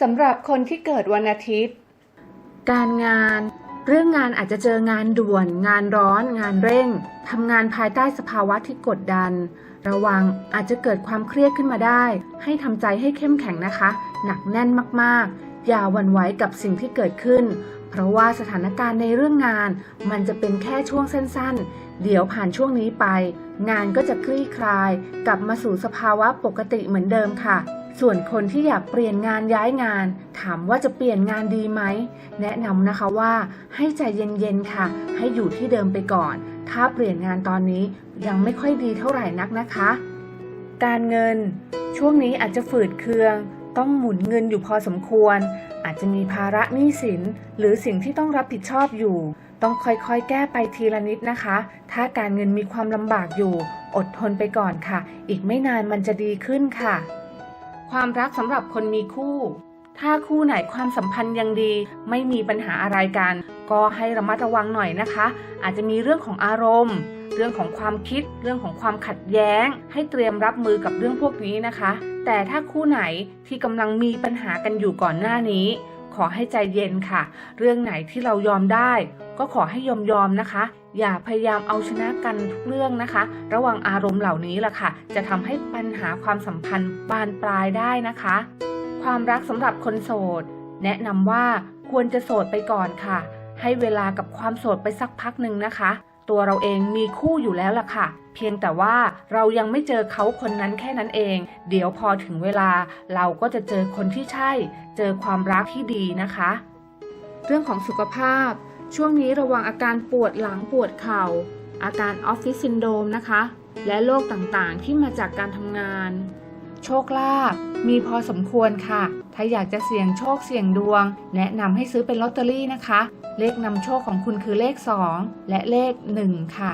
สำหรับคนที่เกิดวันอาทิตย์ การงาน เรื่องงานอาจจะเจองานด่วน งานร้อน งานเร่งทำงานภายใต้สภาวะที่กดดัน ระวังอาจจะเกิดความเครียดขึ้นมาได้ ให้ทำใจให้เข้มแข็งนะคะ หนักแน่นมากๆ อย่าหวั่นไหวกับสิ่งที่เกิดขึ้น เพราะว่าสถานการณ์ในเรื่องงาน มันจะเป็นแค่ช่วงสั้นๆ เดี๋ยวผ่านช่วงนี้ไป งานก็จะคลี่คลาย กลับมาสู่สภาวะปกติเหมือนเดิมค่ะ ส่วนคนที่อยากเปลี่ยนงานย้ายงาน ถามว่าจะเปลี่ยนงานดีไหม แนะนำนะคะว่าให้ใจเย็นๆค่ะ ให้อยู่ที่เดิมไปก่อน ถ้าเปลี่ยนงานตอนนี้ยังไม่ค่อยดีเท่าไหร่นักนะคะ การเงิน ช่วงนี้อาจจะฝืดเคือง ต้องหมุนเงินอยู่พอสมควร อาจจะมีภาระหนี้สิน หรือสิ่งที่ต้องรับผิดชอบอยู่ ต้องค่อยๆ แก้ไปทีละนิดนะคะ ถ้าการเงินมีความลำบากอยู่ อดทนไปก่อนค่ะ อีกไม่นานมันจะดีขึ้นค่ะ ความรักสำหรับคนมีคู่ ถ้าคู่ไหนความสัมพันธ์ยังดี ไม่มีปัญหาอะไรกัน ก็ให้ระมัดระวังหน่อยนะคะ อาจจะมีเรื่องของอารมณ์ เรื่องของความคิด เรื่องของความขัดแย้ง ให้เตรียมรับมือกับเรื่องพวกนี้นะคะ แต่ถ้าคู่ไหนที่กำลังมีปัญหากันอยู่ก่อนหน้านี้ ขอให้ใจเย็นค่ะ เรื่องไหนที่เรายอมได้ ก็ขอให้ยอมยอมๆนะคะ อย่าพยายามเอาชนะกันทุกเรื่องนะคะ ระวังอารมณ์เหล่านี้ล่ะค่ะ จะทำให้ปัญหาความสัมพันธ์บานปลายได้นะคะ ความรักสำหรับคนโสด แนะนำว่าควรจะโสดไปก่อนค่ะ ให้เวลากับความโสดไปสักพักหนึ่งนะคะ ตัวเราเองมีคู่อยู่แล้วล่ะค่ะ เพียงแต่ว่าเรายังไม่เจอเขาคนนั้นแค่นั้นเอง เดี๋ยวพอถึงเวลาเราก็จะเจอคนที่ใช่ เจอความรักที่ดีนะคะ เรื่องของสุขภาพ ช่วงนี้ระวังอาการปวดหลังปวดเข่า อาการออฟฟิศซินโดรมนะคะ และโรคต่างๆที่มาจากการทำงาน โชคลาภมีพอสมควรค่ะ ถ้าอยากจะเสี่ยงโชคเสี่ยงดวง แนะนำให้ซื้อเป็นลอตเตอรี่นะคะ เลขนำโชคของคุณคือเลข 2 และเลข 1 ค่ะ